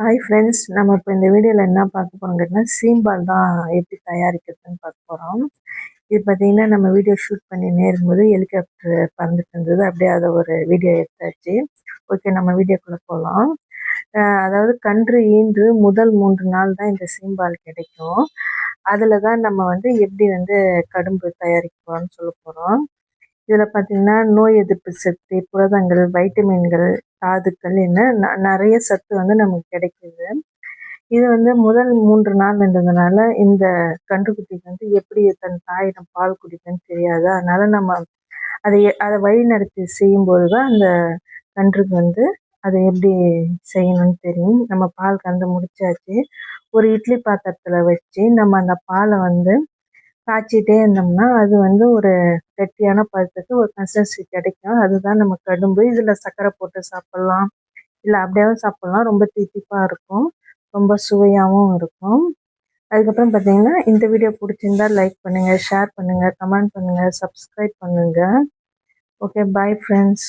Hi friends நம்ம இப்போ இந்த வீடியோவில் என்ன பார்க்க போகிறோம் கேட்டால் சீம்பால் தான் எப்படி தயாரிக்கிறதுன்னு பார்க்க போகிறோம் இது பார்த்திங்கன்னா நம்ம வீடியோ ஷூட் பண்ணி நேரும்போது ஹெலிகாப்டர் பறந்துட்டு இருந்தது. அப்படியே அதை ஒரு வீடியோ எடுத்தாச்சு. ஓகே நம்ம வீடியோக்குள்ளே போகலாம் அதாவது கன்று ஈன்று முதல் மூன்று நாள் தான் இந்த சீம்பால் கிடைக்கும். அதில் தான் நம்ம வந்து எப்படி வந்து கடும்பு தயாரிக்கிறோம்னு சொல்ல போகிறோம் இதில் பார்த்திங்கன்னா நோய் எதிர்ப்பு சக்தி புரதங்கள் வைட்டமின்கள் தாதுக்கள் என்ன நிறைய சத்து வந்து நமக்கு கிடைக்குது. இது வந்து முதல் மூன்று நாள்ன்றதுனால இந்த கன்றுக்குட்டிக்கு வந்து எப்படி தன் தாயிடம் பால் குடிக்குன்னு தெரியாது. அதனால நம்ம அதை அதை வழி நடத்தி செய்யும்போது தான் அந்த கன்றுக்கு வந்து அதை எப்படி செய்யணும்னு தெரியும். நம்ம பால் கறந்து முடிச்சாச்சு. ஒரு இட்லி பாத்திரத்தில் வச்சு நம்ம அந்த பாலை வந்து காய்ச்சிட்டே இருந்தோம்னா அது வந்து ஒரு கெட்டியான பதத்துக்கு ஒரு கன்சிஸ்டன்சி கிடைக்கும். அதுதான் நம்ம கடும்பு. இதில் சர்க்கரை போட்டு சாப்பிட்லாம். இல்லை அப்படியாவும் சாப்பிட்லாம். ரொம்ப தித்திப்பாக இருக்கும். ரொம்ப சுவையாகவும் இருக்கும். அதுக்கப்புறம் பார்த்தீங்கன்னா இந்த வீடியோ பிடிச்சிருந்தா லைக் பண்ணுங்கள் ஷேர் பண்ணுங்கள் கமெண்ட் பண்ணுங்கள் சப்ஸ்கிரைப் பண்ணுங்கள் ஓகே பாய் ஃப்ரெண்ட்ஸ்